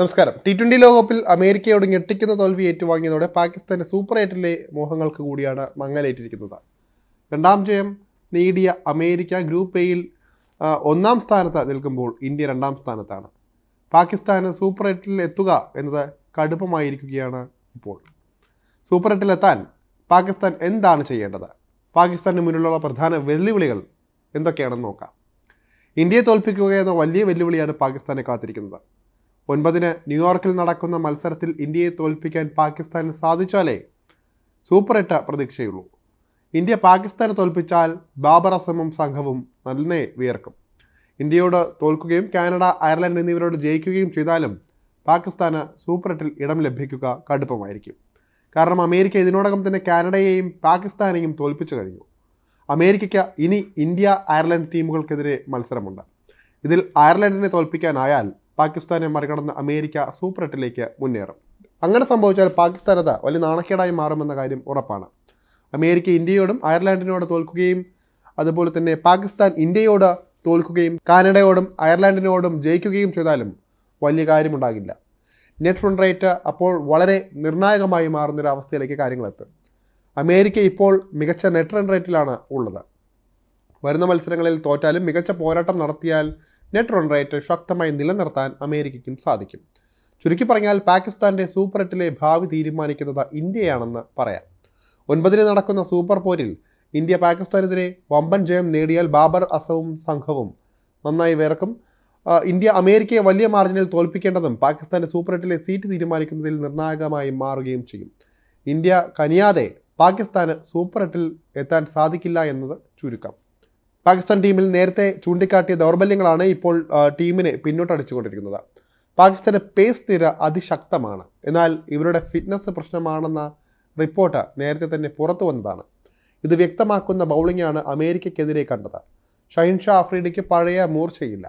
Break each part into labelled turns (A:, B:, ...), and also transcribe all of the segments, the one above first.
A: നമസ്കാരം. T twenty ലോകകപ്പിൽ അമേരിക്കയോട് ഞെട്ടിക്കുന്ന തോൽവി ഏറ്റുവാങ്ങിയതോടെ പാകിസ്ഥാന്റെ സൂപ്പർ എയ്റ്റിലെ മോഹങ്ങൾക്ക് കൂടിയാണ് മങ്ങലേറ്റിരിക്കുന്നത്. രണ്ടാം ജയം നേടിയ അമേരിക്ക ഗ്രൂപ്പ് എയിൽ ഒന്നാം സ്ഥാനത്ത് നിൽക്കുമ്പോൾ ഇന്ത്യ രണ്ടാം സ്ഥാനത്താണ്. പാകിസ്ഥാന് സൂപ്പർ എയ്റ്റിൽ എത്തുക എന്നത് കടുപ്പമായിരിക്കുകയാണ് ഇപ്പോൾ. സൂപ്പർ എട്ടിൽ എത്താൻ പാകിസ്ഥാൻ എന്താണ് ചെയ്യേണ്ടത്? പാകിസ്ഥാന് മുന്നിലുള്ള പ്രധാന വെല്ലുവിളികൾ എന്തൊക്കെയാണെന്ന് നോക്കാം. ഇന്ത്യയെ തോൽപ്പിക്കുക എന്ന വലിയ വെല്ലുവിളിയാണ് പാകിസ്ഥാനെ കാത്തിരിക്കുന്നത്. ഒൻപതിന് ന്യൂയോർക്കിൽ നടക്കുന്ന മത്സരത്തിൽ ഇന്ത്യയെ തോൽപ്പിക്കാൻ പാകിസ്ഥാന് സാധിച്ചാലേ സൂപ്പർ എട്ട് പ്രതീക്ഷയുള്ളൂ. ഇന്ത്യ പാകിസ്ഥാനെ തോൽപ്പിച്ചാൽ ബാബർ അസമും സംഘവും നന്നേ വിയർക്കും. ഇന്ത്യയോട് തോൽക്കുകയും കാനഡ അയർലൻഡ് എന്നിവരോട് ജയിക്കുകയും ചെയ്താലും പാകിസ്ഥാന് സൂപ്പർ എട്ടിൽ ഇടം ലഭിക്കുക കടുപ്പമായിരിക്കും. കാരണം അമേരിക്ക ഇതിനോടകം തന്നെ കാനഡയെയും പാകിസ്ഥാനെയും തോൽപ്പിച്ചു കഴിഞ്ഞു. അമേരിക്കയ്ക്ക് ഇനി ഇന്ത്യ അയർലൻഡ് ടീമുകൾക്കെതിരെ മത്സരമുണ്ട്. ഇതിൽ അയർലൻഡിനെ തോൽപ്പിക്കാനായാൽ പാകിസ്ഥാനെ മറികടന്ന് അമേരിക്ക സൂപ്പർ എട്ടിലേക്ക് മുന്നേറും. അങ്ങനെ സംഭവിച്ചാൽ പാകിസ്ഥാൻ അത് വലിയ നാണക്കേടായി മാറുമെന്ന കാര്യം ഉറപ്പാണ്. അമേരിക്ക ഇന്ത്യയോടും അയർലൻഡിനോട് തോൽക്കുകയും അതുപോലെ തന്നെ പാകിസ്ഥാൻ ഇന്ത്യയോട് തോൽക്കുകയും കാനഡയോടും അയർലാൻഡിനോടും ജയിക്കുകയും ചെയ്താലും വലിയ കാര്യമുണ്ടാകില്ല. നെറ്റ് ഫ്രണ്ട് റേറ്റ് അപ്പോൾ വളരെ നിർണായകമായി മാറുന്നൊരു അവസ്ഥയിലേക്ക് കാര്യങ്ങളെത്തും അമേരിക്ക ഇപ്പോൾ മികച്ച നെറ്റ് റൺ റേറ്റിലാണ് ഉള്ളത്. വരുന്ന മത്സരങ്ങളിൽ തോറ്റാലും മികച്ച പോരാട്ടം നടത്തിയാൽ നെറ്റ് റൺ റേറ്റ് ശക്തമായി നിലനിർത്താൻ അമേരിക്കയ്ക്കും സാധിക്കും. ചുരുക്കി പറഞ്ഞാൽ പാകിസ്ഥാന്റെ സൂപ്പർ എട്ടിലെ ഭാവി തീരുമാനിക്കുന്നത് ഇന്ത്യയാണെന്ന് പറയാം. ഒൻപതിന് നടക്കുന്ന സൂപ്പർ പോരിൽ ഇന്ത്യ പാകിസ്ഥാനെതിരെ വമ്പൻ ജയം നേടിയാൽ ബാബർ അസവും സംഘവും നന്നായി വേർക്കും ഇന്ത്യ അമേരിക്കയെ വലിയ മാർജിനിൽ തോൽപ്പിക്കേണ്ടതും പാകിസ്ഥാന്റെ സൂപ്പർ എട്ടിലെ സീറ്റ് തീരുമാനിക്കുന്നതിൽ നിർണായകമായി മാറുകയും ചെയ്യും. ഇന്ത്യ കനിയാതെ പാകിസ്ഥാന് സൂപ്പർ എട്ടിൽ എത്താൻ സാധിക്കില്ല എന്നത് ചുരുക്കം. പാകിസ്ഥാൻ ടീമിൽ നേരത്തെ ചൂണ്ടിക്കാട്ടിയ ദൗർബല്യങ്ങളാണ് ഇപ്പോൾ ടീമിനെ പിന്നോട്ടടിച്ചുകൊണ്ടിരിക്കുന്നത്. പാകിസ്ഥാന്റെ പേസ് നിര അതിശക്തമാണ്. എന്നാൽ ഇവരുടെ ഫിറ്റ്നസ് പ്രശ്നമാണെന്ന റിപ്പോർട്ട് നേരത്തെ തന്നെ പുറത്തു വന്നതാണ്. ഇത് വ്യക്തമാക്കുന്ന ബൗളിംഗാണ് അമേരിക്കയ്ക്കെതിരെ കണ്ടത്. ഷൈൻ ഷാ അഫ്രീഡിക്ക് പഴയ മൂർച്ചയില്ല.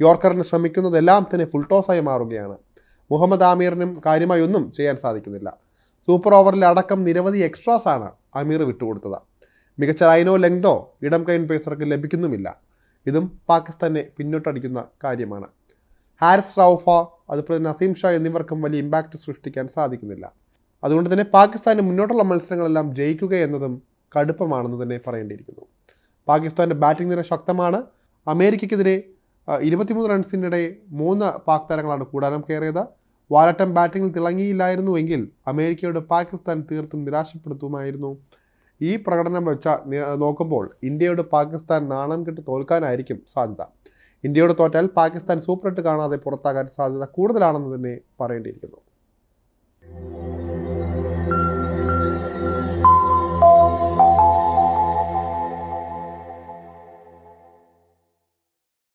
A: യോർക്കറിന് ശ്രമിക്കുന്നതെല്ലാം തന്നെ ഫുൾ ടോസായി മാറുകയാണ്. മുഹമ്മദ് ആമീറിനും കാര്യമായി ഒന്നും ചെയ്യാൻ സാധിക്കുന്നില്ല. സൂപ്പർ ഓവറിൽ അടക്കം നിരവധി എക്സ്ട്രാസാണ് അമീർ വിട്ടുകൊടുത്തത്. മികച്ച ലൈനോ ലെങ്തോ ഇടം കൈൻ പേസർക്ക് ലഭിക്കുന്നുമില്ല. ഇതും പാകിസ്ഥാനെ പിന്നോട്ടടിക്കുന്ന കാര്യമാണ്. ഹാരിസ് റൌഫ അതുപോലെ നസീം ഷാ എന്നിവർക്കും വലിയ ഇമ്പാക്റ്റ് സൃഷ്ടിക്കാൻ സാധിക്കുന്നില്ല. അതുകൊണ്ട് തന്നെ പാകിസ്ഥാന് മുന്നോട്ടുള്ള മത്സരങ്ങളെല്ലാം ജയിക്കുക എന്നതും കടുപ്പമാണെന്ന് തന്നെ പറയേണ്ടിയിരിക്കുന്നു. പാകിസ്ഥാന്റെ ബാറ്റിംഗ് നില ശക്തമാണ്. അമേരിക്കയ്ക്കെതിരെ ഇരുപത്തിമൂന്ന് റൺസിനിടെ മൂന്ന് പാക് താരങ്ങളാണ് കൂടാരം കയറിയത്. വാലട്ടം ബാറ്റിങ്ങിൽ തിളങ്ങിയില്ലായിരുന്നുവെങ്കിൽ അമേരിക്കയോട് പാകിസ്ഥാൻ തീർത്തും നിരാശപ്പെടുത്തുമായിരുന്നു. ഈ പ്രകടനം വെച്ച നോക്കുമ്പോൾ ഇന്ത്യയോട് പാകിസ്ഥാൻ നാണം കെട്ട് തോൽക്കാനായിരിക്കും സാധ്യത. ഇന്ത്യയോട് തോറ്റാൽ പാകിസ്ഥാൻ സൂപ്പറിട്ട് കാണാതെ പുറത്താകാൻ സാധ്യത കൂടുതലാണെന്ന് തന്നെ പറയേണ്ടിയിരിക്കുന്നു.